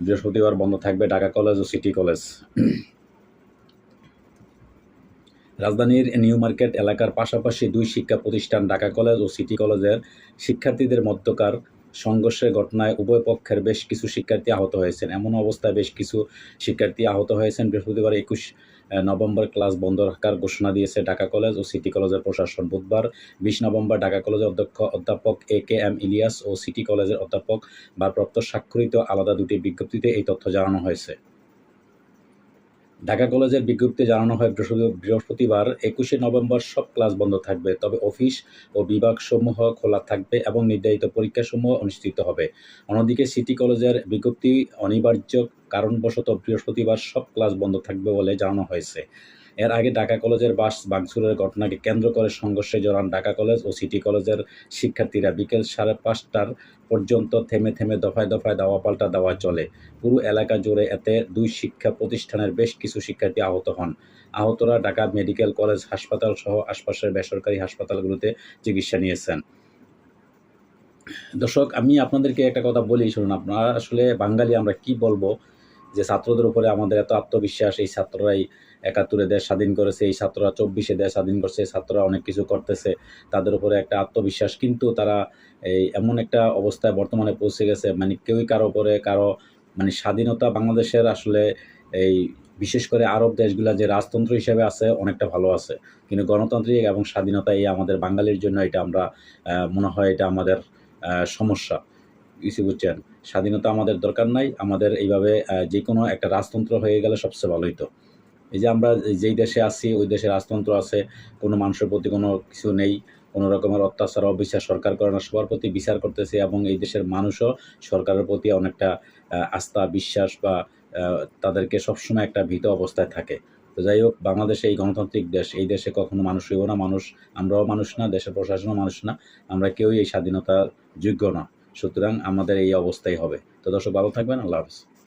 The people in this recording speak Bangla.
বৃহস্পতিবার বন্ধ থাকবে ঢাকা কলেজ ও সিটি কলেজ। রাজধানীর নিউ মার্কেট এলাকার পাশাপাশি দুই শিক্ষা প্রতিষ্ঠান ঢাকা কলেজ ও সিটি কলেজের শিক্ষার্থীদের মধ্যকার সংঘর্ষের ঘটনায় উভয় পক্ষের বেশ কিছু শিক্ষার্থী আহত হয়েছেন। এমন অবস্থায় বেশ কিছু শিক্ষার্থী আহত হয়েছেন। বৃহস্পতিবার একুশ নভেম্বর ক্লাস বন্ধ রাখার ঘোষণা দিয়েছে ঢাকা কলেজ ও সিটি কলেজের প্রশাসন। বুধবার বিশ নভেম্বর ঢাকা কলেজের অধ্যক্ষ, অধ্যাপক এ কে এম ইলিয়াস ও সিটি কলেজের অধ্যাপক ভারপ্রাপ্ত স্বাক্ষরিত আলাদা দুটি বিজ্ঞপ্তিতে এই তথ্য জানানো হয়েছে। ঢাকা কলেজের বিজ্ঞপ্তি জানানো হয় বৃহস্পতিবার একুশে নভেম্বর সব ক্লাস বন্ধ থাকবে, তবে অফিস ও বিভাগসমূহ খোলা থাকবে এবং নির্ধারিত পরীক্ষাসমূহ অনুষ্ঠিত হবে। অন্যদিকে সিটি কলেজের বিজ্ঞপ্তি অনিবার্য কারণবশত বৃহস্পতিবার সব ক্লাস বন্ধ থাকবে বলে জানানো হয়েছে। এর আগে ঢাকা কলেজের বাস ভাঙচুরের ঘটনাকে কেন্দ্র করে সংঘর্ষে জড়ান ঢাকা কলেজ ও সিটি কলেজের শিক্ষার্থীরা বিকেল সাড়ে পাঁচটার পর্যন্ত থেমে থেমে দফায় দফায় দাওয়া পাল্টা দেওয়া চলে। পুরো এলাকা জুড়ে এতে দুই শিক্ষা প্রতিষ্ঠানের বেশ কিছু শিক্ষার্থী আহত হন। আহতরা ঢাকা মেডিকেল কলেজ হাসপাতাল সহ আশপাশের বেসরকারি হাসপাতালগুলোতে চিকিৎসা নিয়েছেন। দর্শক, আমি আপনাদেরকে একটা কথা বলি, শুনুন, আপনারা আসলে বাঙালি, আমরা কি বলব যে ছাত্রদের উপরে আমাদের এত আত্মবিশ্বাস, এই ছাত্ররাই একাত্তরে দেশ স্বাধীন করেছে, এই ছাত্ররা চব্বিশে দেশ স্বাধীন করছে ছাত্ররা অনেক কিছু করতেছে, তাদের উপরে একটা আত্মবিশ্বাস। কিন্তু তারা এই এমন একটা অবস্থায় বর্তমানে পৌঁছে গেছে মানে কেউই কারও উপরে, কারও মানে স্বাধীনতা বাংলাদেশের আসলে এই বিশেষ করে আরব দেশগুলা যে রাজতন্ত্র হিসেবে আছে, অনেকটা ভালো আছে। কিন্তু গণতান্ত্রিক এবং স্বাধীনতা এই আমাদের বাঙালির জন্য এটা আমরা মনে হয় এটা আমাদের সমস্যা। কিছু বুঝছেন? স্বাধীনতা আমাদের দরকার নাই, আমাদের এইভাবে যে কোনো একটা রাজতন্ত্র হয়ে গেলে সবচেয়ে ভালোই তো। এই যে আমরা যেই দেশে আছি, ওই দেশে রাজতন্ত্র আছে, কোনো মানুষের প্রতি কোনো কিছু নেই, কোনো রকমের অত্যাচার, অবিচার সরকার করে না, সবার প্রতি বিচার করতেছে এবং এই দেশের মানুষও সরকারের প্রতি অনেকটা আস্থা, বিশ্বাস বা তাদেরকে সবসময় একটা ভীত অবস্থায় থাকে। তো যাই হোক, বাংলাদেশে এই গণতান্ত্রিক দেশ, এই দেশে কখনো মানুষ হইব না, মানুষ, আমরাও মানুষ না, দেশের প্রশাসনও মানুষ না, আমরা কেউই এই স্বাধীনতার যোগ্য না। সুতরাং আমাদের এই অবস্থাই হবে। তো দর্শক, ভালো থাকবেন, আল্লাহ হাফিজ।